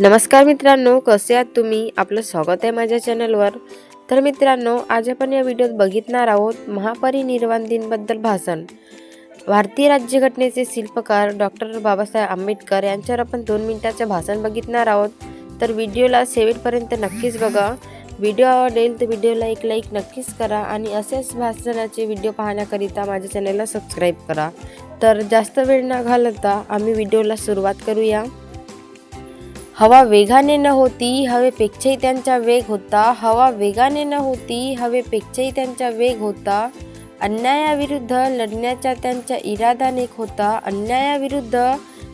नमस्कार मित्रांनो कसे आहात तुम्ही? आपलं स्वागत आहे माझ्या चॅनलवर. तर मित्रांनो आज आपण या व्हिडिओत बघितणार आहोत महापरिनिर्वाण दिनबद्दल भाषण. भारतीय राज्यघटनेचे शिल्पकार डॉक्टर बाबासाहेब आंबेडकर यांच्यावर आपण दोन मिनिटाचे भाषण बघितणार आहोत. तर व्हिडिओला शेवटपर्यंत नक्कीच बघा. व्हिडिओ आवडेल तर व्हिडिओला एक लाईक नक्कीच करा आणि असेच भाषणाचे व्हिडिओ पाहण्याकरिता माझ्या चॅनलला सबस्क्राईब करा. तर जास्त वेळ न घालवता आम्ही व्हिडिओला सुरुवात करूया. हवा वेगाने न होती हवेपेक्षाही त्यांचा वेग होता. हवा वेगाने न होती हवेपेक्षाही त्यांचा वेग होता. अन्यायाविरुद्ध लढण्याचा त्यांचा इरादा नेक होता. अन्यायाविरुद्ध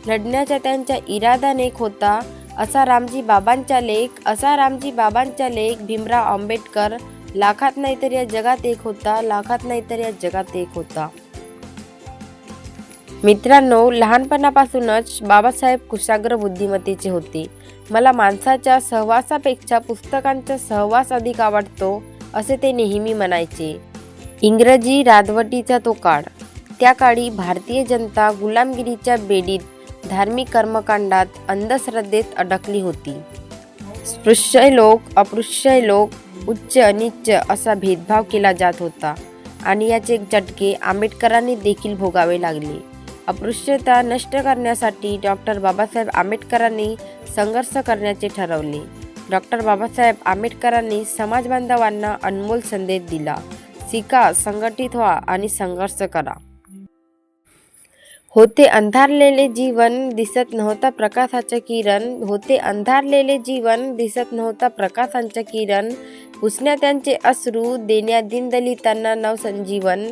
लढण्याचा त्यांचा इरादा नेक होता. असा रामजी बाबांचा लेख असा रामजी बाबांचा लेख भीमराव आंबेडकर लाखात नाही तर या जगात एक होता लाखात नाही तर या जगात एक होता. मित्रांनो लहानपणापासूनच बाबासाहेब कुशाग्र बुद्धिमत्तेचे होते. मला माणसाच्या सहवासापेक्षा पुस्तकांचा सहवास अधिक आवडतो असे ते नेहमी म्हणायचे. इंग्रजी राजवटीचा तो काळ. त्या काळी भारतीय जनता गुलामगिरीच्या बेडीत धार्मिक कर्मकांडात अंधश्रद्धेत अडकली होती. स्पृश्य लोक अपृश्य लोक उच्च अनिच्च असा भेदभाव केला जात होता आणि याचे चटके आंबेडकरांनी देखील भोगावे लागले. अस्पृश्यता नष्ट करण्यासाठी डॉक्टर बाबासाहेब आंबेडकरांनी संघर्ष करण्याचे ठरवले. डॉक्टर बाबासाहेब आंबेडकरांनी समाज बांधवांना अनमोल संदेश दिला. शिका संघटित व्हा आणि संघर्ष करा. होते अंधारलेले जीवन दिसत नव्हता प्रकाशाचे किरण. होते अंधारलेले जीवन दिसत नव्हता प्रकाशांचे किरण. पुसण्या त्यांचे अश्रू देण्या दिनदलितांना नवसंजीवन.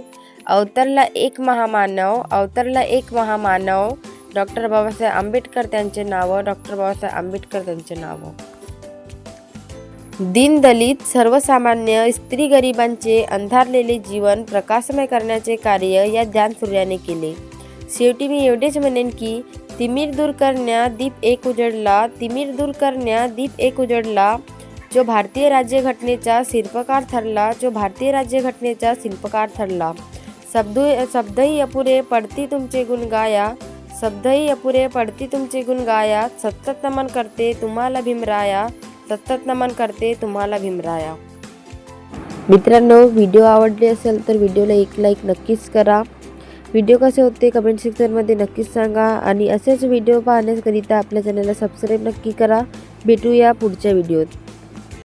अवतरला एक महामानव अवतरला एक महामानव. डॉक्टर बाबासाहेब आंबेडकर त्यांचे नाव डॉक्टर बाबासाहेब आंबेडकर त्यांचे नाव. दीनदलित सर्वसामान्य स्त्री गरिबांचे अंधारलेले जीवन प्रकाशमय करण्याचे कार्य या ध्यानसूर्याने केले. शेवटी मी एवढेच म्हणेन की तिमीर दूर करण्या दीप एक उजडला तिमीर दूर करण्या दीप एक उजडला जो भारतीय राज्यघटनेचा शिल्पकार ठरला जो भारतीय राज्यघटनेचा शिल्पकार ठरला. शब्द शब्दही अपुरे पडती तुमचे गुण गाया. शब्दही अपुरे पडती तुमचे गुण गाया. सतत नमन करते तुम्हाला भीमराया सतत नमन करते तुम्हाला भीमराया मित्रांनो व्हिडिओ आवडले असेल तर व्हिडिओला एक लाईक नक्कीच करा. व्हिडिओ कसे होते कमेंट सेक्शनमध्ये नक्कीच सांगा आणि असेच व्हिडिओ पाहण्याकरिता आपल्या चॅनलला सबस्क्राईब नक्की करा. भेटूया पुढच्या व्हिडिओत